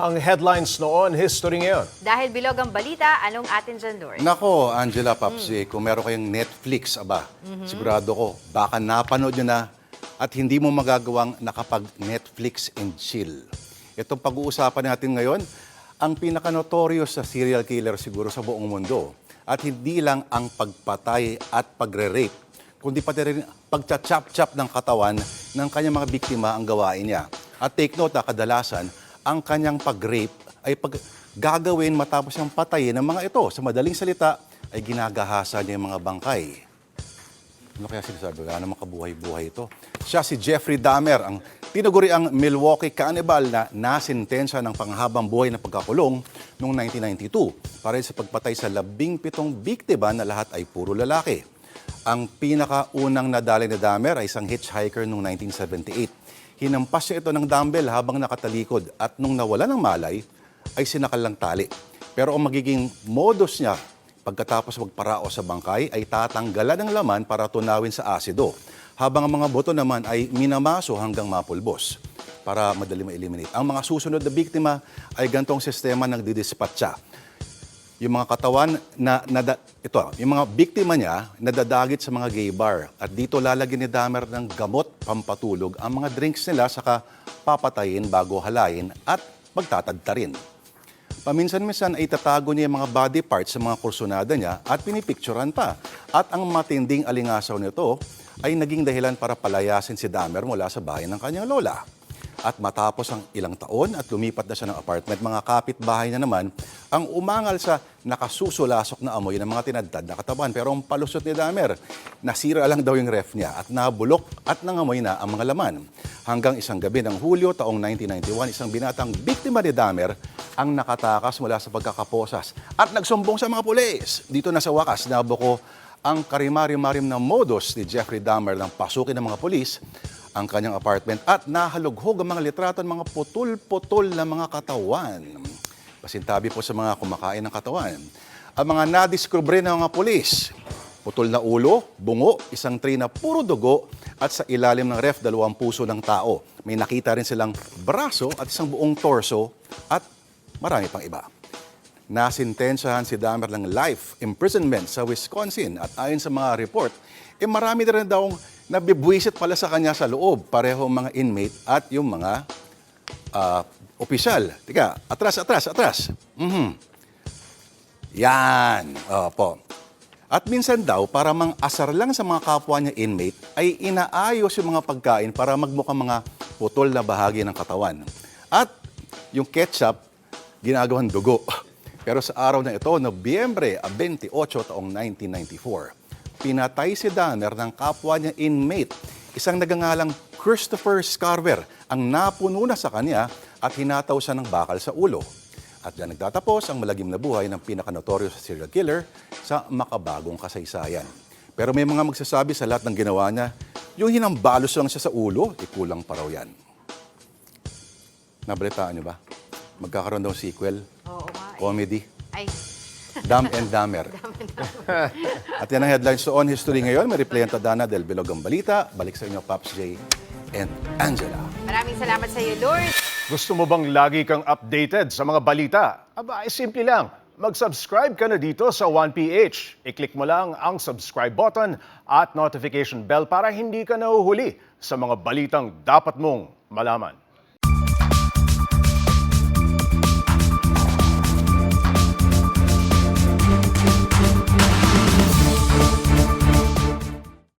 Ang headlines noon, history ngayon. Dahil bilog ang balita, anong atin dyan, Lord? Nako, Angela Papsi, kung meron kayong Netflix, aba, sigurado ko, baka napanood nyo na at hindi mo magagawang nakapag-Netflix and chill. Itong pag-uusapan natin ngayon, ang pinaka-notorious sa serial killer siguro sa buong mundo. At hindi lang ang pagpatay at pagre-rape, kundi pati rin pagcha-chop-chop ng katawan ng kanyang mga biktima ang gawain niya. At take note, ah, kadalasan, ang kanyang pag-rape ay pag gagawin matapos siyang patayin ng mga ito. Sa madaling salita, ay ginagahasa niya yung mga bangkay. Ano kaya sinasabi? Wala namang kabuhay-buhay ito. Siya si Jeffrey Dahmer, ang tinuguri ang Milwaukee Cannibal na nasintensya ng panghabang buhay na pagkakulong noong 1992 para sa pagpatay sa labing pitong biktima na lahat ay puro lalaki. Ang pinakaunang nadali ni Dahmer ay isang hitchhiker noong 1978. Hinampas niya ito ng dumbbell habang nakatalikod at nung nawala ng malay, ay sinakal ng tali. Pero ang magiging modus niya pagkatapos magparao sa bangkay ay tatanggalan ng laman para tunawin sa asido. Habang ang mga boto naman ay minamaso hanggang mapulbos para madali ma-eliminate. Ang mga susunod na biktima ay gantong sistema ng didispatcha. Yung mga katawan na, nada, ito, yung mga biktima niya nadadagit sa mga gay bar. At dito lalagyan ni Dahmer ng gamot pampatulog ang mga drinks nila saka papatayin bago halayin at magtatadta rin. Paminsan-minsan ay tatago niya yung mga body parts sa mga kursunada niya at pinipicturan pa. At ang matinding alingasaw nito ay naging dahilan para palayasin si Dahmer mula sa bahay ng kanyang lola. At matapos ang ilang taon at lumipat na siya ng apartment, mga kapitbahay na naman ang umangal sa nakasusulasok na amoy ng mga tinadtad na katawan. Pero ang palusot ni Dahmer, nasira lang daw yung ref niya at nabulok at nangamoy na ang mga laman. Hanggang isang gabi ng Hulyo taong 1991, isang binatang biktima ni Dahmer ang nakatakas mula sa pagkakaposas at nagsumbong sa mga pulis. Dito na sa wakas, nabuko ang karimari-marim na modus ni Jeffrey Dahmer ng pasukin ng mga pulis ang kanyang apartment at nahalughog ang mga litrato ng mga putol-putol na mga katawan. Pasintabi po sa mga kumakain ng katawan. Ang mga nadiskubre ng mga pulis, putol na ulo, bungo, isang tray na puro dugo at sa ilalim ng ref, dalawang puso ng tao. May nakita rin silang braso at isang buong torso at marami pang iba. Nasintensyahan si Dahmer ng life imprisonment sa Wisconsin at ayon sa mga report, eh marami na rin daw nabibwisit pala sa kanya sa loob, pareho mga inmate at yung mga ah, opisyal. Tika, atras, atras, atras. Mhm. Yan. Opo. At minsan daw, para mang asar lang sa mga kapwa niya inmate, ay inaayos yung mga pagkain para magmukhang mga putol na bahagi ng katawan. At yung ketchup, ginagawang dugo. Pero sa araw na ito, Nobyembre 28 taong 1994, pinatay si Danner ng kapwa niya inmate, isang nagangalang Christopher Scarver, ang napuno na sa kanya at hinataw siya ng bakal sa ulo. At diyan nagtatapos ang malagim na buhay ng pinaka-notorious serial killer sa makabagong kasaysayan. Pero may mga magsasabi sa lahat ng ginawa niya, yung hinambalos lang siya sa ulo, ikulang pa raw yan. Nabalitaan niyo ba? Magkakaroon daw sequel, Eh. comedy, Ay, Dumb and Dumber. At yan ang headlines sa On History ngayon. May replay ang Tadana del Bilog ang Balita. Balik sa inyo, Pops J and Angela. maraming salamat sa iyo, Lord. Gusto mo bang lagi kang updated sa mga balita? Aba, ay simple lang. Mag-subscribe ka na dito sa 1PH. I-click mo lang ang subscribe button at notification bell para hindi ka nahuhuli sa mga balitang dapat mong malaman.